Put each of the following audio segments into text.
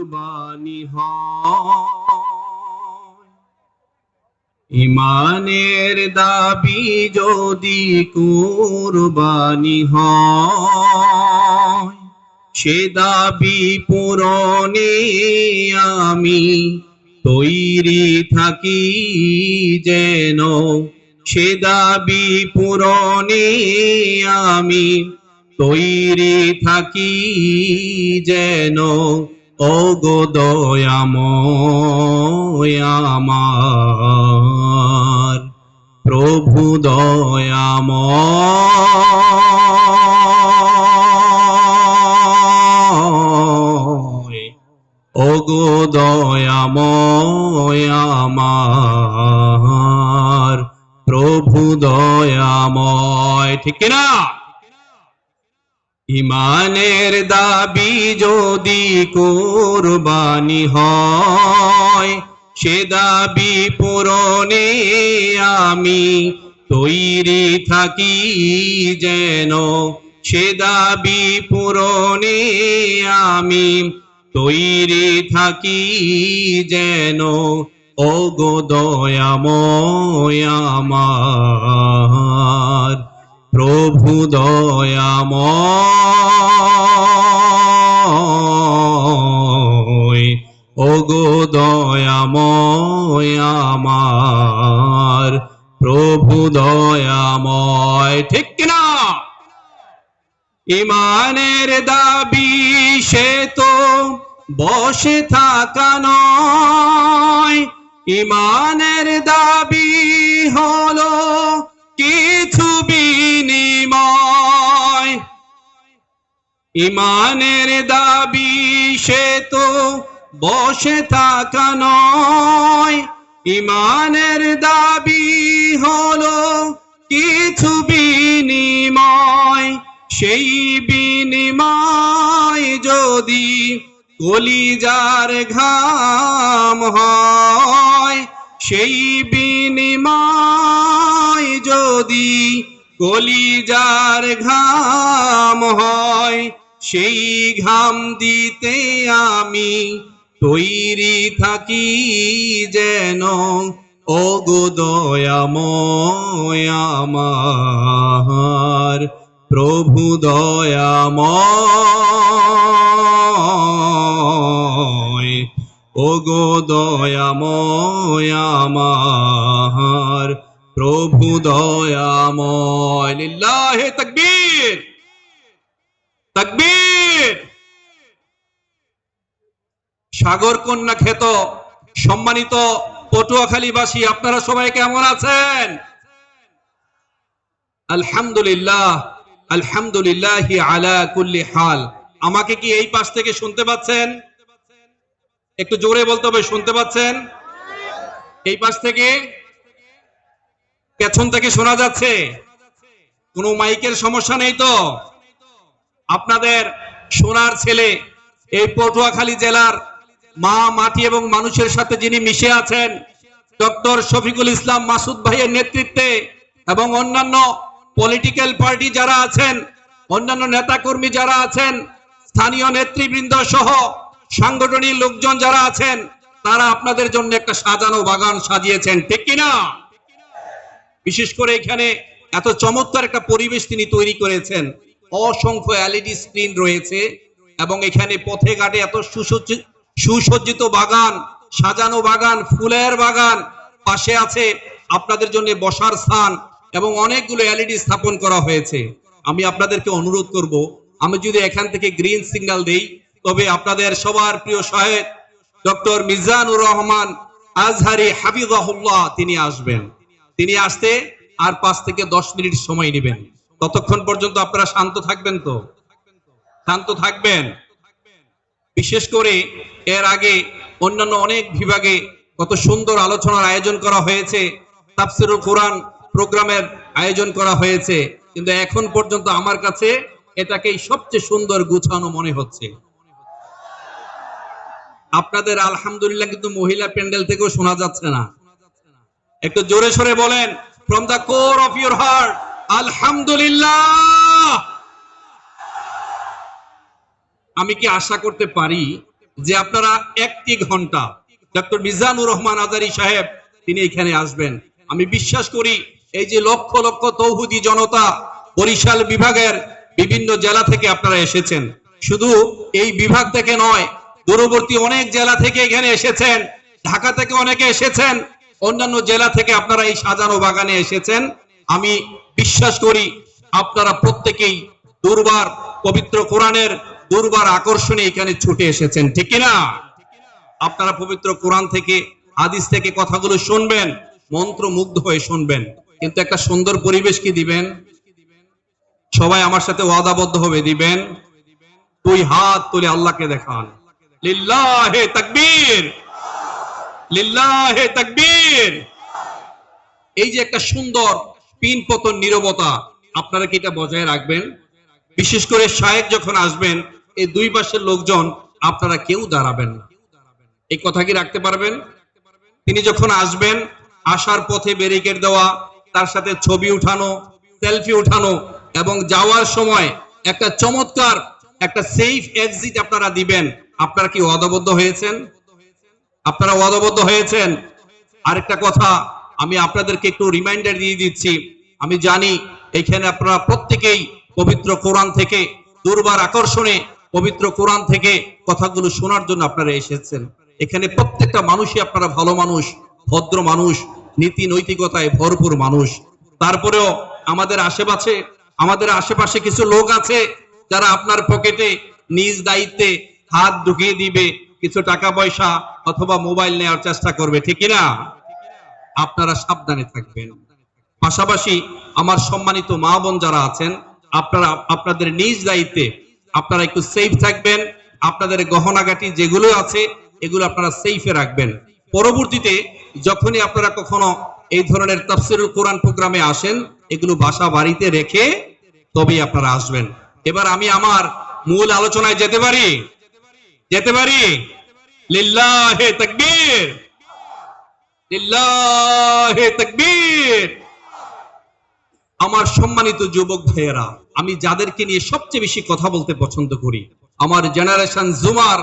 কুরবানি ইমানের দাবি যদি কুরবানি হয়, সে দাবি পূরণে আমি তৈরি থাকি যেন, সে দাবি পূরণে আমি তৈরি থাকি যেন অগোদয়াময় আমার প্রভু দয়াময়। ওগো দয়াময় আমার প্রভু দয়াময়। ঠিক না ইমানের দাবি যদি কোরবানি হয়, সে দাবি পূরণে আমি তৈরি থাকি যেন, সে দাবি পূরণে আমি তৈরি থাকি যেন। ওগো দয়াময় আমার। প্রভু দয়াময়। ওগো দয়াময় আমার, প্রভু দয়াময়। ঠিক কিনা? ইমানের দাবি সে তো বসে থাকা নয়। ইমানের দাবি হলো কিছু বিনিময় ইমানের দাবি সে তো বসে থাকা নয়। ইমানের দাবি হলো কিছু বিনিময়। সেই বিনিময় যদি কলিজার ঘাম হয়, সেই বিনিময় যদি কলিজার ঘাম হয়, সেই ঘাম দিতে আমি তৈরি থাকি যেন। ওগো দয়াময় আমার, প্রভু দয়াময়। ওগো আমার প্রভু দয়াময়, লিল্লাহে তাকবীর। তাকবীর। সাগর কন্যা খ্যাত, সম্মানিত পটুয়াখালীবাসী, আপনারা সবাই কেমন আছেন? আলহামদুলিল্লাহ আলহামদুলিল্লাহ আলা কুল্লি হাল। আমাকে কি এই পাশ থেকে শুনতে পাচ্ছেন? একটু জোরে বলতে হবে, শুনতে পাচ্ছেন? এই পাশ থেকে? পেছন থেকে শোনা যাচ্ছে, কোনো মাইকের সমস্যা নেই তো? আপনাদের সোনার ছেলে এই পটুয়াখালী জেলার মা, মাটি এবং মানুষের সাথে যিনি মিশে আছেন, ডক্টর শফিকুল ইসলাম মাসুদ ভাইয়ের নেতৃত্বে এবং অন্যান্য পলিটিক্যাল পার্টি যারা আছেন, অন্যান্য নেতাকর্মী যারা আছেন, স্থানীয় নেতৃবৃন্দ সহ সাংগঠনিক লোকজন যারা আছেন, তারা আপনাদের জন্য একটা সাজানো বাগান সাজিয়েছেন, ঠিক কিনা? বিশেষ করে এখানে এত চমৎকার একটা পরিবেশ তিনি তৈরি করেছেন। অসংখ্য এলইডি স্ক্রিন রয়েছে এবং এখানে পথে ঘাটে এত সুসজ্জিত সুসজ্জিত বাগান, সাজানো বাগান, ফুলের বাগান পাশে আছে আপনাদের জন্য বসার স্থান এবং অনেকগুলো এলইডি স্থাপন করা হয়েছে। আমি আপনাদেরকে অনুরোধ করব, আমি যদি এখান থেকে গ্রিন সিগন্যাল দেই, তবে আপনাদের সবার প্রিয় সাহেব ডক্টর মিজানুর রহমান আজহারি হাবিবাহুল্লাহ তিনি আসবেন। তিনি আসতে আর পাঁচ থেকে দশ মিনিট সময় নেবেন। ততক্ষণ পর্যন্ত আপনারা শান্ত থাকবেন তো? শান্ত থাকবেন। বিশেষ করে এর আগে অন্যান্য অনেক বিভাগে কত সুন্দর আলোচনার আয়োজন করা হয়েছে। তাফসিরুল কোরআন প্রোগ্রামের আয়োজন করা হয়েছে। কিন্তু এখন পর্যন্ত আমার কাছে এটাকেই সবচেয়ে সুন্দর গুছানো মনে হচ্ছে। আপনাদের আলহামদুলিল্লাহ কিন্তু মহিলা প্যান্ডেল থেকেও শোনা যাচ্ছে না। একটু জোরে সরে বলেন from the core of your heart আলহামদুলিল্লাহ! আমি কি আশা করতে পারি যে আপনারা একটি ঘণ্টা ডক্টর মিজানুর রহমান আজারি সাহেব, তিনি এখানে আসবেন। আমি বিশ্বাস করি এই যে লক্ষ লক্ষ তৌহুদি জনতা বরিশাল বিভাগের বিভিন্ন জেলা থেকে আপনারা এসেছেন। শুধু এই বিভাগ থেকে নয়, দূরবর্তী অনেক জেলা থেকে এখানে এসেছেন, ঢাকা থেকে অনেকে এসেছেন। অন্যান্য জেলা থেকে আপনারা এই সাজানো বাগানে এসেছেন। আমি বিশ্বাস করি আপনারা প্রত্যেকেই দুর্বার পবিত্র কোরআনের দুর্বার আকর্ষণে এখানে ছুটে এসেছেন, ঠিক না আপনারা পবিত্র কোরআন থেকে, হাদিস থেকে কথাগুলো শুনবেন মন্ত্র মুগ্ধ হয়ে শুনবেন। কিন্তু একটা সুন্দর পরিবেশ কি দিবেন? সবাই আমার সাথে ওয়াদাবদ্ধ হবে, দিবেন? দুই হাত তুলে আল্লাহকে দেখান। লিল্লাহে তাকবীর! লিল্লাহে তাকবীর। এই যে একটা সুন্দর পিন পতন নীরবতা, আপনারা কি এটা বজায় রাখবেন? বিশেষ করে শায়েক যখন আসবেন, এই দুই পাশের লোকজন, আপনারা কেউ দাঁড়াবেন এই কথা কি রাখতে পারবেন? তিনি যখন আসবেন, আসার পথে ব্যারিকেড দেওয়া, তার সাথে ছবি উঠানো সেলফি উঠানো, এবং যাওয়ার সময় একটা চমৎকার, একটা সেফ এক্সিট আপনারা দিবেন। আপনারা কি অদবদ্ধ হয়েছেন? আপনারা ওয়াদাবদ্ধ হয়েছেন। আরেকটা কথা, আমি আপনাদেরকে একটু রিমাইন্ডার দিয়ে দিচ্ছি। আমি জানি এখানে আপনারা প্রত্যেকেই পবিত্র কোরআন থেকে দুর্বার আকর্ষণে পবিত্র কোরআন থেকে কথাগুলো শোনার জন্য আপনারা এসেছেন। এখানে প্রত্যেকটা মানুষই আপনারা ভালো মানুষ, ভদ্র মানুষ, নীতি নৈতিকতায় ভরপুর মানুষ। তারপরেও আমাদের আশেপাশে আমাদের আশেপাশে কিছু লোক আছে যারা আপনার পকেটে নিজ দায়িত্বে হাত ঢুকিয়ে দিবে কিছু টাকা পয়সা অথবা মোবাইল নেওয়ার চেষ্টা করবে, ঠিক না আপনারা সাবধানে থাকবেন। পাশাপাশি আমার সম্মানিত মা বোন যারা আছেন, আপনারা, আপনাদের নিজ দায়িত্বে আপনারা একটু সেফ থাকবেন। আপনাদের গহনাগাটি যেগুলো আছে, এগুলো আপনারা সেফে রাখবেন। পরবর্তীতে যখনই আপনারা কখনো এই ধরনের তাফসিরুল কোরআন প্রোগ্রামে আসেন, এগুলো বাসা বাড়িতে রেখে তবেই আপনারা আসবেন। এবার আমি আমার মূল আলোচনায় যেতে পারি? যেতে পারি? লিল্লাহে তাকবীর। লিল্লাহে তাকবীর। আমার সম্মানিত যুবক ভাইয়েরা, আমি যাদেরকে নিয়ে সবচেয়ে বেশি কথা বলতে পছন্দ করি, আমার জেনারেশন জুমার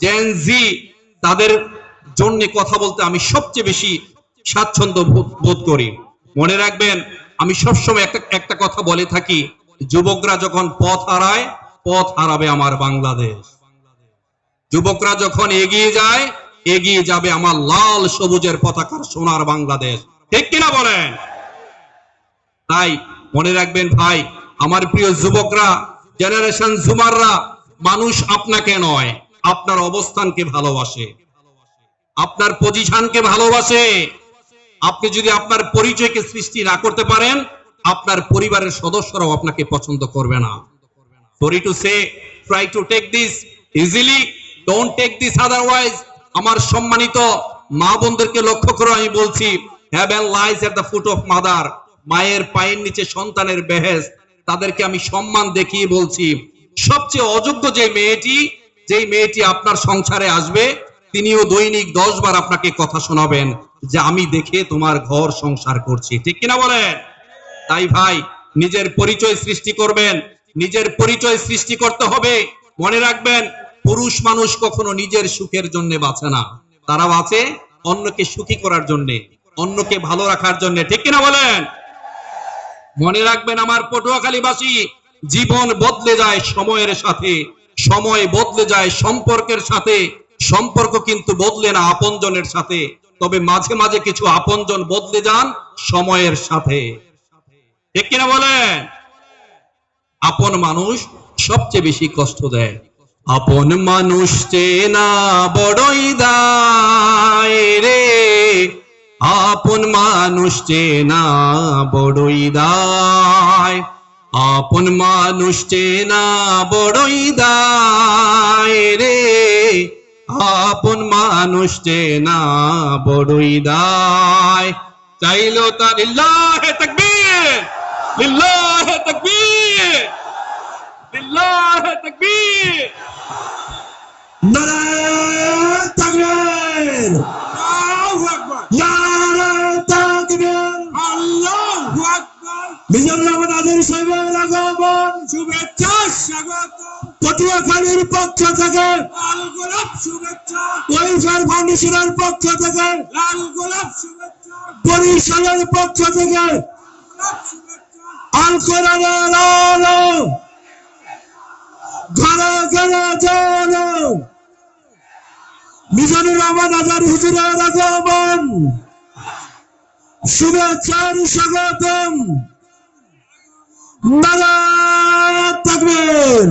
জেন জি তাদের জন্য কথা বলতে আমি সবচেয়ে বেশি স্বাচ্ছন্দ্য বোধ- করি। মনে রাখবেন, আমি সবসময় একটা একটা কথা বলে থাকি, যুবকরা যখন পথ হারায়, পথ হারাবে আমার বাংলাদেশ। যুবকরা যখন এগিয়ে যায়, এগিয়ে যাবে আমার লাল সবুজের পতাকার সোনার বাংলাদেশ। ঠিক কিনা বলেন? তাই মনে রাখবেন ভাই, আমার প্রিয় যুবকরা জেনারেশন জুমাররা মানুষ আপনাকে নয়, আপনার অবস্থানকে ভালোবাসে, আপনার পজিশনকে ভালোবাসে। আপনি যদি আপনার পরিচয়কে সৃষ্টি না করতে পারেন, আপনার পরিবারের সদস্যরাও আপনাকে পছন্দ করবে না। Sorry to say try to take this easily don't take this otherwise আমার সম্মানিত মা বোনদেরকে লক্ষ্য করে আমি বলছি heaven lies at the foot of mother মায়ের পায়ের নিচে সন্তানের বেহেস তাদেরকে আমি সম্মান দেখিয়ে বলছি, সবচেয়ে অযোগ্য যে মেয়েটি, যেই মেয়েটি আপনার সংসারে আসবে, তিনিও দৈনিক দশ বার আপনাকে কথা শোনাবেন যে আমি দেখে তোমার ঘর সংসার করছি। ঠিক কিনা বলেন? তাই ভাই, নিজের পরিচয় সৃষ্টি করবেন, নিজের পরিচয় সৃষ্টি করতে হবে। মনে রাখবেন পুরুষ মানুষ কখনো নিজের সুখের জন্য বাঁচে না। তারা বাঁচে অন্যকে সুখী করার জন্য, অন্যকে ভালো রাখার জন্য। ঠিক কিনা বলেন? মনে রাখবেন আমার পটুয়াখালীবাসী, জীবন বদলে যায় সময়ের সাথে, সময় বদলে যায় সম্পর্কের সাথে, সম্পর্ক কিন্তু বদলে না আপনজনের সাথে। তবে মাঝে মাঝে কিছু আপনজন বদলে যান সময়ের সাথে। ঠিক কিনা বলেন? আপন মানুষ সবচেয়ে বেশি কষ্ট দেয়। আপন মানুষ চেনা বড়ই দায় রে। আপন মানুষ চেনা বড়ই দায়। আপন মানুষ চেনা বড়ই দায় রে। আপন মানুষ চেনা বড়ই দায়। চাইলো তার লিল্লাহে তাকবীর লিল্লাহে তাকবীর। তাকবীর। নারায়ণ তাকবীর। আল্লাহু আকবার। নারায়ণ তাকবীর। আল্লাহু আকবার। মিজানুর রহমান আজারি সাহেবের আগমন শুভেচ্ছা স্বাগত। পটুয়াখালীর পক্ষ থেকে। লাল গোলাপ শুভেচ্ছা। ওয়েলফেয়ার ফাউন্ডেশনের পক্ষ থেকে। লাল গোলাপ শুভেচ্ছা। বরিশালের পক্ষ থেকে। আল কোরআনের আলো। ঘরে ঘরে জানো মিজানুর রহমান আজার হুজুরের আগমন শুভেচ্ছার স্বাগতম। নারায়ণ তাকবীর